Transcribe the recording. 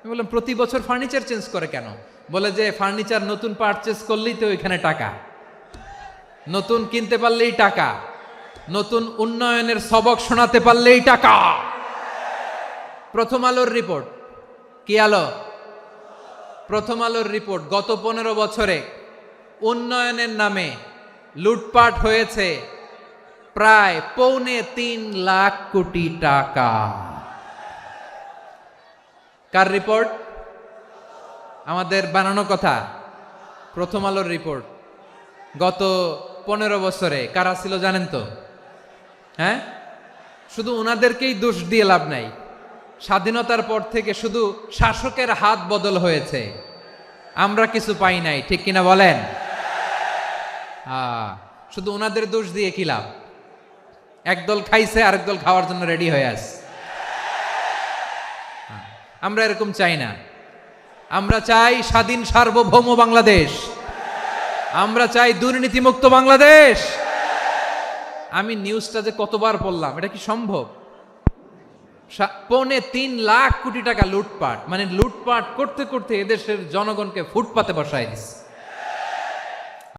আমি বললাম, প্রতি বছর ফার্নিচার চেঞ্জ করে কেন? বলে যে ফার্নিচার নতুন পারচেস করলেই তো এখানে টাকা। নতুন কিনতে পারলেই টাকা। নতুন উন্নয়নের সবক শোনাতে পারলেই টাকা। প্রথম আলোর রিপোর্ট কি আলো? প্রথম আলোর রিপোর্ট গত পনেরো বছরে। উন্নয়নের নামে লুটপাট হয়েছে প্রায় পৌনে তিন লাখ কোটি টাকা। কার রিপোর্ট আমাদের বানানো কথা। প্রথম আলোর রিপোর্ট গত পনেরো বছরে কারা ছিল জানেন তো? হ্যাঁ? শুধু ওনাদেরকেই দোষ দিয়ে লাভ নাই। স্বাধীনতার পর থেকে শুধু শাসকের হাত বদল হয়েছে। আমরা কিছু পাই নাই, ঠিক কিনা বলেন? শুধু ওনাদের দোষ দিয়ে কি লাভ? একদল খাইছে আরেক দল খাওয়ার জন্য রেডি হয়ে আস আমরা এরকম চাই না। আমরা চাই স্বাধীন সার্বভৌম বাংলাদেশ। আমরা চাই দুর্নীতিমুক্ত বাংলাদেশ। আমি নিউজটা যে কতবার পড়লাম, এটা কি সম্ভব? পৌনে তিন লাখ কোটি টাকা লুটপাট মানে লুটপাট করতে করতে এদেশের জনগণকে ফুটপাতে বসায় দিচ্ছে